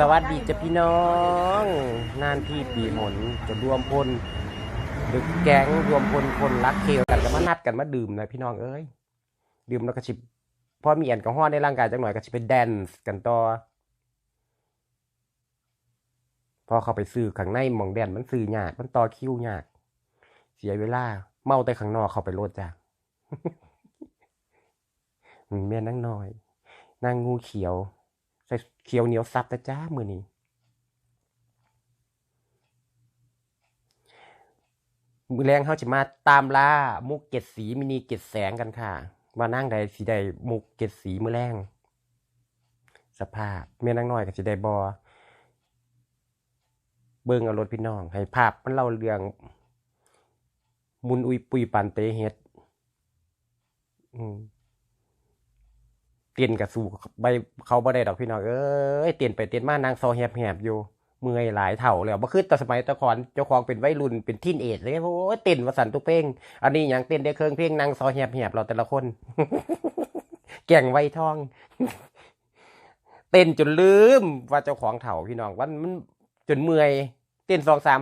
สวัสดีจ้ะพี่น้อง นานที่ปีหนจะรวมพลดึกแก๊งรวมพลคนรักเคลกันก็มานัดกันมาดื่มนะพี่น้องเอ้ย ดื่มแล้วก็ชิบพอมีแอลกอฮอล์ในร่างกายจังหน่อยก็ชิไปแดนซ์กันต่อ พอเข้าไปซื้อข้างในมองแดนมันซื้อยากมันต่อคิวยาก เสียเวลา เมาแต่ข้างนอกเข้าไปโลดจ้ะแม่นั่งน้อยนางงูเขียว ใส่เขียวเหนียวซับนะจ้ามือนี้มือแรงเขาจะมาตามล่ามุกเกตสีมินีเกตแสงกันค่ะ ว่านั่งใดสีใดมุกเกตสีมือแรงสภาพเมียนั่งน้อยกับสีใดบอเบิ่งเอารถพี่น้อง ให้ภาพมันเล่าเรื่อง มุนอุยปุยปันเตเฮ็ดอืม เตียนกับสู่ใบเขาบ่ได้ดอกพี่น้องเอ้ยเตียนไปเตียนมานางซอแหบๆอยู่เมื่อยหลายเท่าแล้วบ่คือแต่สมัยตะก่อนเจ้าของเป็นวัยรุ่นเป็นทีนเอจเลยโอ้ยเต้นว่าสันตุเพลงอันนี้หยังเต้นได้เครื่องเพลงนางซอแหบๆเราแต่ละคน แก่งไวยทอง เต้นจนลืมว่าเจ้าของเถ่าพี่น้องวันมันจนเมื่อยเต้นสองสาม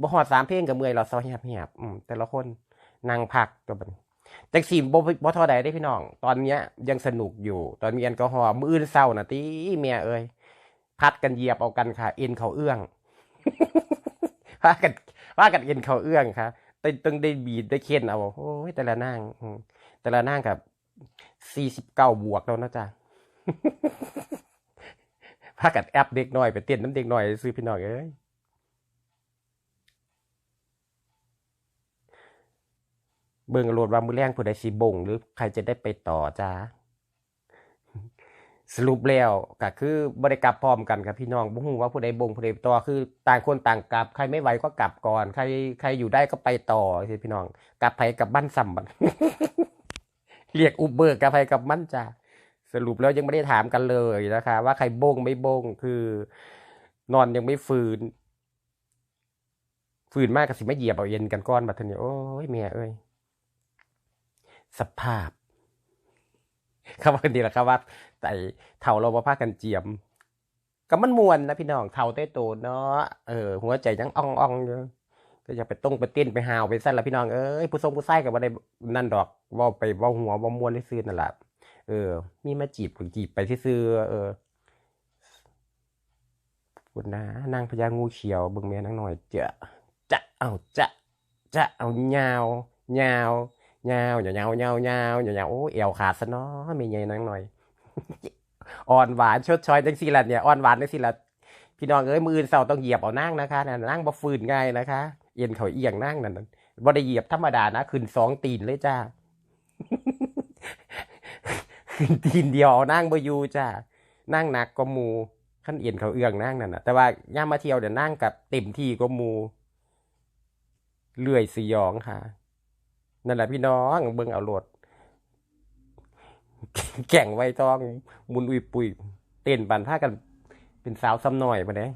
บ่ฮอดสามเพลงกับเมื่อยเราซอแหบๆอืมแต่ละคนนางพักตัวบัน จังสีบ่บ่เทอใดได้พี่น้อง ตอนเนี้ยยังสนุกอยู่ ตอนมีแอลกอฮอล์มืออื่นเศร้านะตีเมียเอ้ยพัดกันเหยียบเอากันค่ะ เอ็นเขาเอื้องว่ากันว่ากันเอ็นเขาเอื้องค่ะตึงตึงได้บีดได้เค้นเอาโอ้ยแต่ละนางแต่ละนางกับสี่สิบเก้าบวกแล้วนะจ๊ะพากันแอปเด็กน้อยไปเต้นน้ำเด็กน้อยซื้อพี่น้องเอ้ย เบิ่งโหลดว่ามือแรงผู้ใดสิบ่ง หรือใครจะได้ไปต่อจ้าสรุปแล้วก็คือบ่ได้กลับพร้อมกันครับพี่น้องบ่ฮู้ว่าผู้ใดบงผู้ใดต่อคือต่างคนต่างกลับ ใครไม่ไหวก็กลับก่อนใครใครอยู่ได้ก็ไปต่อสิพี่น้องกลับไผกับบ้านซ้ำบัดเรียกอุเบอร์กลับไผกับมันจ้าสรุปแล้วยังไม่ได้ถามกันเลยนะคะ ว่าใครบงไม่บงคือ นอนยังไม่ฟื้น ฟื้นมากก็สิไม่เหยียบเอาเย็นกันก้อนบัดเทอนี้โอ้ยเมียเอ้ย สภาพคำว่าดีละครับว่าไต่เท่าเรามาพากันเจียมก็มันมวนนะพี่น้องเท่าเต้โตเนาะเออหัวใจยังอ่องอ่องอยู่ก็อยากไปต้งไปเต้นไปหาวไปสั่นละพี่น้องเอ้ยผู้ทรงผู้ไส้กับว่าได้นั่นดอกว่าไปว่าหัวว่ามวนได้ซื้อนั่นแหละเออ มีมาจีบก็จีบไปซื้อเออพูดนะนางพญางูเขียวเบิ่งแม่นางหน่อยเจะจะเอาจะจะเอายาวยาว ยาวยาวยาวยาวยาวยาวยาวโอ้เอวขาดซะเนาะไมีไงนางหน่อยอ่อนหวานชดช้อยจังสิละเนี่ยอ่อนหวานจังสิละพี่น้องเอ้ยมืออื่นเสาต้องเหยียบเอานั่งนะคะนั่งบ่ฟื้นง่ายนะคะ เอ็นเขาเอียงนั่งนั่นบ่ได้เหยียบธรรมดานะขึ้นสองตีนเลยจ้าขึ้นตีนเดียวเอานั่งบ่อยู่จ้านั่งหนักก็มูขั้นเอ็นเขาเอื้องนั่งนั่นนะแต่ว่าย่ามาเที่ยวเดี๋ยวนั่งกับเต็มที่ก็มูเลื่อยสยองค่ะ นั่นแหละพี่น้องเบิ่งเอาโลดแก่งไว้ทองมุนอุยปุยเต้นปันท่ากันเป็นสาวซ้ำหน่อยมาเด้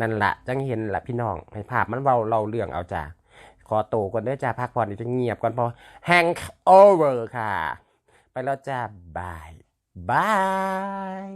นั่นละจังเห็นละพี่น้องให้ภาพมันเบาเราเรื่องเอาจ้าขอโตก่อนเด้อจ้าพักผ่อนจะเงียบก่อนพอแฮงโอเวอร์ค่ะ ไปแล้วจ้าบายบาย